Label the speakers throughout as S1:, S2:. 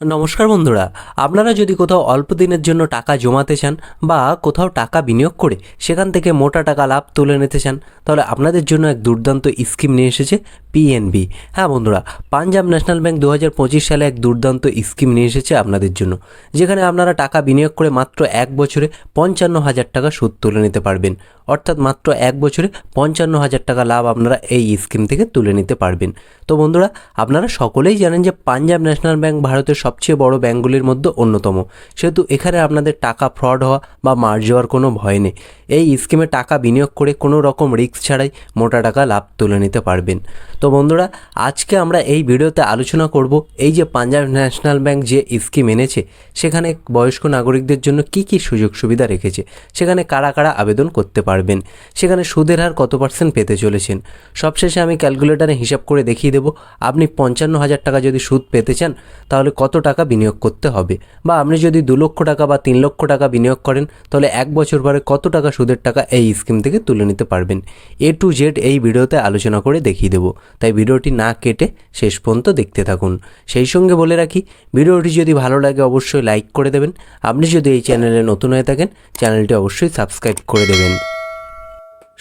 S1: নমস্কার বন্ধুরা, আপনারা যদি কোথাও অল্প দিনের জন্য টাকা জমাতে চান বা কোথাও টাকা বিনিয়োগ করে সেখান থেকে মোটা টাকা লাভ তুলে নিতে চান, তাহলে আপনাদের জন্য এক দুর্দান্ত স্কিম নিয়ে এসেছে পিএনবি হ্যাঁ বন্ধুরা, পাঞ্জাব ন্যাশনাল ব্যাংক দু হাজার পঁচিশ সালে এক দুর্দান্ত স্কিম নিয়ে এসেছে আপনাদের জন্য, যেখানে আপনারা টাকা বিনিয়োগ করে মাত্র এক বছরে পঞ্চান্ন হাজার টাকা সুদ তুলে নিতে পারবেন। অর্থাৎ মাত্র এক বছরে পঞ্চান্ন হাজার টাকা লাভ আপনারা এই স্কিম থেকে তুলে নিতে পারবেন। তো বন্ধুরা, আপনারা সকলেই জানেন যে পাঞ্জাব ন্যাশনাল ব্যাংক ভারতের সবচেয়ে বড় ব্যাঙ্কগুলির মধ্যে অন্যতম। সেহেতু এখানে আপনাদের টাকা ফ্রড হওয়া বা মার যাওয়ার কোনো ভয় নেই। এই স্কিমে টাকা বিনিয়োগ করে কোনো রকম রিস্ক ছাড়াই মোটা টাকা লাভ তুলে নিতে পারবেন। তো বন্ধুরা, আজকে আমরা এই ভিডিওতে আলোচনা করব এই যে পাঞ্জাব ন্যাশনাল ব্যাংক যে স্কিম এনেছে, সেখানে বয়স্ক নাগরিকদের জন্য কি কি সুযোগ সুবিধা রেখেছে, সেখানে কারা কারা আবেদন করতে পারবেন। সেখানে সুদের হার কত পার্সেন্ট পেতে চলেছেন? সবশেষে আমি ক্যালকুলেটারে হিসাব করে দেখিয়ে দেবো, আপনি পঞ্চান্ন হাজার টাকা যদি সুদ পেতে চান, তাহলে কত টাকা বিনিয়োগ করতে হবে? বা আপনি যদি দু লক্ষ টাকা বা তিন লক্ষ টাকা বিনিয়োগ করেন, তাহলে এক বছর পরে কত টাকা সুদের টাকা এই স্কিম থেকে তুলে নিতে পারবেন? এ টু জেড এই ভিডিওতে আলোচনা করে দেখিয়ে দেবো। তাই ভিডিওটি না কেটে শেষ পর্যন্ত দেখতে থাকুন। সেই সঙ্গে বলে রাখি, ভিডিওটি যদি ভালো লাগে অবশ্যই লাইক করে দেবেন। আপনি যদি এই চ্যানেলে নতুন হয়ে থাকেন, চ্যানেলটি অবশ্যই সাবস্ক্রাইব করে দেবেন।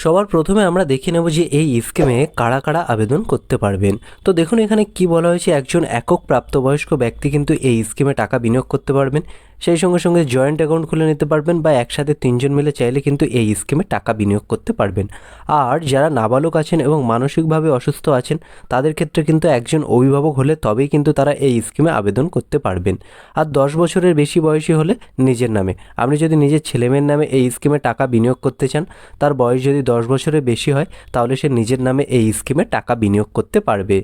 S1: সবার প্রথমে আমরা দেখে নেব যে এই স্কিমে কারা কারা আবেদন করতে পারবেন। তো দেখুন এখানে কি বলা হয়েছে, একজন একক প্রাপ্তবয়স্ক ব্যক্তি কিন্তু এই স্কিমে টাকা বিনিয়োগ করতে পারবেন। সেই সঙ্গে সঙ্গে জয়েন্ট অ্যাকাউন্ট খুলে নিতে পারবেন বা একসাথে তিনজন মিলে চাইলে কিন্তু এই স্কিমে টাকা বিনিয়োগ করতে পারবেন। আর যারা নাবালক আছেন এবং মানসিকভাবে অসুস্থ আছেন, তাদের ক্ষেত্রে কিন্তু একজন অভিভাবক হলে তবেই কিন্তু তারা এই স্কিমে আবেদন করতে পারবেন। আর দশ বছরের বেশি বয়সী হলে নিজের নামে। আপনি যদি নিজের ছেলেমেয়ের নামে এই স্কিমে টাকা বিনিয়োগ করতে চান, তার বয়স যদি দশ বছরের বেশি হয়, তাহলে সে নিজের নামে এই স্কিমে টাকা বিনিয়োগ করতে পারবে।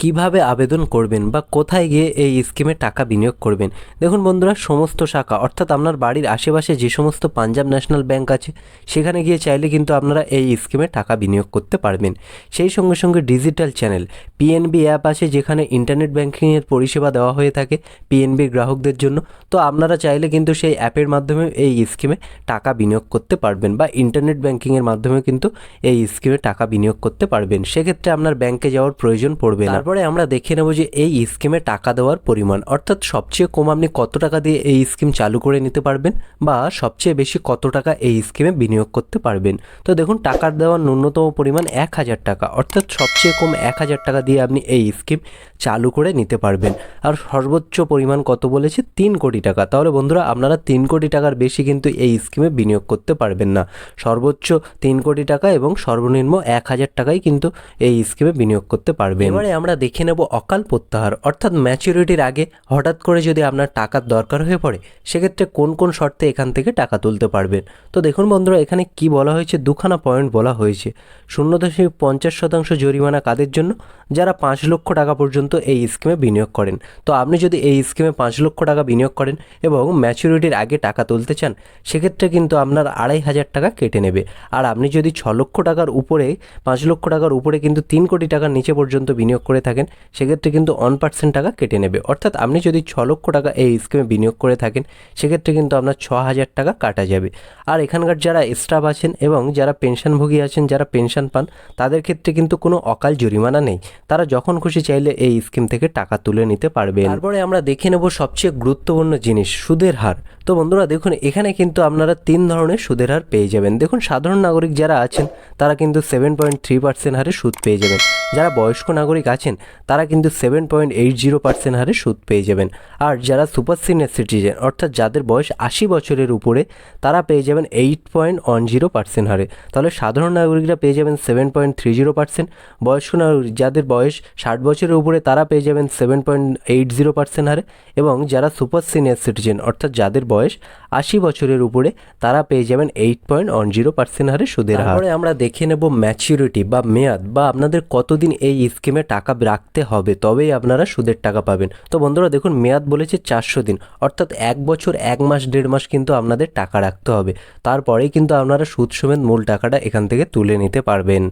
S1: কীভাবে আবেদন করবেন বা কোথায় গিয়ে এই স্কিমে টাকা বিনিয়োগ করবেন? দেখুন বন্ধুরা, সমস্ত শাখা, অর্থাৎ আপনার বাড়ির আশেপাশে যে সমস্ত পাঞ্জাব ন্যাশনাল ব্যাংক আছে, সেখানে গিয়ে চাইলে কিন্তু আপনারা এই স্কিমে টাকা বিনিয়োগ করতে পারবেন। সেই সঙ্গে সঙ্গে ডিজিটাল চ্যানেল, পিএনবি অ্যাপ আছে যেখানে ইন্টারনেট ব্যাংকিংয়ের পরিষেবা দেওয়া হয়ে থাকে পিএনবির গ্রাহকদের জন্য। তো আপনারা চাইলে কিন্তু সেই অ্যাপের মাধ্যমে এই স্কিমে টাকা বিনিয়োগ করতে পারবেন বা ইন্টারনেট ব্যাংকিংয়ের মাধ্যমে কিন্তু এই স্কিমে টাকা বিনিয়োগ করতে পারবেন। সেক্ষেত্রে আপনার ব্যাংকে যাওয়ার প্রয়োজন পড়বে না। তারপরে আমরা দেখে নেব যে এই স্কিমে টাকা দেওয়ার পরিমাণ। অর্থাৎ সবচেয়ে কম আপনি কত টাকা দিয়ে এই স্কিম চালু করে নিতে পারবেন বা সবচেয়ে বেশি কত টাকা এই স্কিমে বিনিয়োগ করতে পারবেন। তো দেখুন টাকার দেওয়ার ন্যূনতম পরিমাণ এক হাজার টাকা। অর্থাৎ সবচেয়ে কম এক হাজার টাকা দিয়ে আপনি এই স্কিম চালু করে নিতে পারবেন। আর সর্বোচ্চ পরিমাণ কত বলেছে? তিন কোটি টাকা। তাহলে বন্ধুরা, আপনারা তিন কোটি টাকার বেশি কিন্তু এই স্কিমে বিনিয়োগ করতে পারবেন না। সর্বোচ্চ তিন কোটি টাকা এবং সর্বনিম্ন এক হাজার টাকাই কিন্তু এই স্কিমে বিনিয়োগ করতে পারবেন। এবারে আমরা দেখে নেব অকাল প্রত্যাহার, অর্থাৎ ম্যাচুরিটির আগে হঠাৎ করে যদি আপনার টাকার দরকার হয়ে পড়ে, সেক্ষেত্রে কোন কোন শর্তে এখান থেকে টাকা তুলতে পারবেন? তো দেখুন বন্ধুরা, এখানে কি বলা হয়েছে? দুখানা পয়েন্ট বলা হয়েছে। শূন্য দশমিক পঞ্চাশ শতাংশ জরিমানা কাদের জন্য? যারা পাঁচ লক্ষ টাকা পর্যন্ত এই স্কিমে বিনিয়োগ করেন। তো আপনি যদি এই স্কিমে পাঁচ লক্ষ টাকা বিনিয়োগ করেন এবং ম্যাচুরিটির আগে টাকা তুলতে চান, সেক্ষেত্রে কিন্তু আপনার আড়াই হাজার টাকা কেটে নেবে। আর আপনি যদি ছ লক্ষ টাকার উপরে, পাঁচ লক্ষ টাকার উপরে কিন্তু তিন কোটি টাকার নিচে পর্যন্ত বিনিয়োগ করে থাকেন, সেক্ষেত্রে কিন্তু ওয়ান পার্সেন্ট টাকা কেটে নেবে। অর্থাৎ আপনি যদি ছ লক্ষ টাকা এই স্কিমে বিনিয়োগ করে থাকেন, সেক্ষেত্রে কিন্তু আপনার ছ হাজার টাকা কাটা যাবে। আর এখানকার যারা স্টাফ আছেন এবং যারা পেনশনভোগী আছেন, যারা পেনশন পান, তাদের ক্ষেত্রে কিন্তু কোনো অকাল জরিমানা নেই। তারা যখন খুশি চাইলে এই স্কিম থেকে টাকা তুলে নিতে পারবে তারপরে আমরা দেখে নেব সবচেয়ে গুরুত্বপূর্ণ জিনিস, সুদের হার। তো বন্ধুরা, দেখুন, এখানে কিন্তু আপনারা তিন ধরনের সুদের হার পেয়ে যাবেন। দেখুন, সাধারণ নাগরিক যারা আছেন, তারা কিন্তু সেভেন পয়েন্ট থ্রি পার্সেন্ট হারে সুদ পেয়ে যাবেন। যারা বয়স্ক নাগরিক আছেন, তারা কিন্তু seven point eight zero percent হারে সুদ পেয়ে যাবেন। আর যারা সুপার সিনিয়র সিটিজেন অর্থাৎ যাদের বয়স আশি বছরের উপরে, তারা পেয়ে যাবেন eight point one zero percent হারে। তাহলে সাধারণ নাগরিকরা পেয়ে যাবেন seven point three zero percent বয়স্ক নাগরিক যাদের বয়স ষাট বছরের উপরে তারা পেয়ে যাবেন seven point eight zero percent হারে এবং যারা সুপার সিনিয়র সিটিজেন অর্থাৎ যাদের বয়স আশি বছরের উপরে, তারা পেয়ে যাবেন eight point one zero percent হারে সুদের হার। আমরা দেখে নেব ম্যাচিউরিটি বা মেয়াদ বা আপনাদের কতদিন এই স্কিমে টাকা রাখতে হবে, তবেই আপনারা সুদের টাকা পাবেন। তো বন্ধুরা দেখুন, মেয়াদ বলেছে চারশো দিন, অর্থাৎ এক বছর, এক মাস, দেড় মাস কিন্তু আপনাদের টাকা রাখতে হবে। তারপরেই কিন্তু আপনারা সুদ সমেত মূল টাকাটা এখান থেকে তুলে নিতে পারবেন।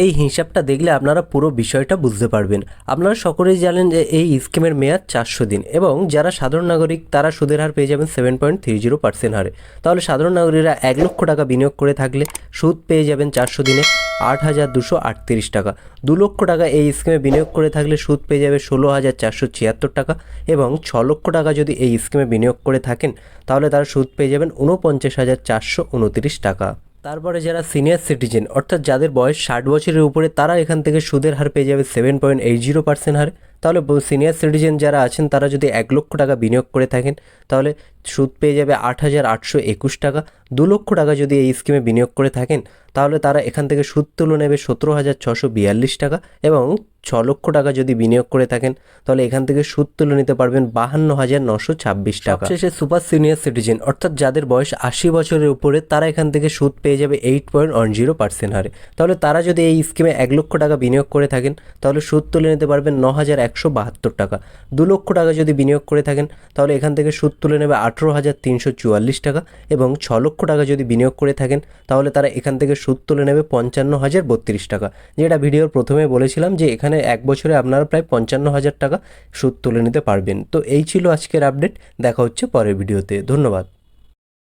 S1: এই হিসাবটা দেখলে আপনারা পুরো বিষয়টা বুঝতে পারবেন। আপনারা সকলেই জানেন যে এই স্কিমের মেয়াদ চারশো দিন এবং যারা সাধারণ নাগরিক তারা সুদের হার পেয়ে যাবেন seven point three zero percent হারে। তাহলে সাধারণ নাগরিকরা এক লক্ষ টাকা বিনিয়োগ করে থাকলে সুদ পেয়ে যাবেন চারশো দিনে আট হাজার দুশো আটত্রিশ টাকা। দু লক্ষ টাকা এই স্কিমে বিনিয়োগ করে থাকলে সুদ পেয়ে যাবে ষোলো হাজার চারশো ছিয়াত্তর টাকা এবং ছ লক্ষ টাকা যদি এই স্কিমে বিনিয়োগ করে থাকেন, তাহলে তারা সুদ পেয়ে যাবেন উনপঞ্চাশ হাজার চারশো উনত্রিশ টাকা। তারপরে যারা সিনিয়র সিটিজেন অর্থাৎ যাদের বয়স ষাট বছরের উপরে, তারা এখান থেকে সুদের হার পেয়ে যাবে seven point eight zero percent হারে। তাহলে সিনিয়র সিটিজেন যারা আছেন, তারা যদি এক লক্ষ টাকা বিনিয়োগ করে থাকেন, তাহলে সুদ পেয়ে যাবে আট হাজার আটশো একুশ টাকা। দু লক্ষ টাকা যদি এই স্কিমে বিনিয়োগ করে থাকেন, তাহলে তারা এখান থেকে সুদ তুলে নেবে সতেরো হাজার ছশো বিয়াল্লিশ টাকা এবং ছ লক্ষ টাকা যদি বিনিয়োগ করে থাকেন, তাহলে এখান থেকে সুদ তুলে নিতে পারবেন বাহান্ন হাজার নশো ছাব্বিশ টাকা। শেষে সুপার সিনিয়র সিটিজেন অর্থাৎ যাদের বয়স আশি বছরের উপরে, তারা এখান থেকে সুদ পেয়ে যাবে eight point one zero percent হারে। তাহলে তারা যদি এই স্কিমে এক লক্ষ টাকা বিনিয়োগ করে থাকেন, তাহলে সুদ তুলে নিতে পারবেন ন হাজার একশো বাহাত্তর টাকা। দু লক্ষ টাকা যদি বিনিয়োগ করে থাকেন, তাহলে এখান থেকে সুদ তুলে নেবে আঠেরো হাজার তিনশো চুয়াল্লিশ টাকা এবং ছ লক্ষ টাকা যদি বিনিয়োগ করে থাকেন, তাহলে তারা এখান থেকে সুদ তুলে নেবে পঞ্চান্ন হাজার বত্রিশ টাকা। যেটা ভিডিওর প্রথমে বলেছিলাম যে এখানে এক বছরে আপনারা প্রায় পঞ্চান্ন হাজার টাকা সুদ তুলে নিতে পারবেন। তো এই ছিল আজকের আপডেট, দেখা হচ্ছে পরের ভিডিওতে। ধন্যবাদ।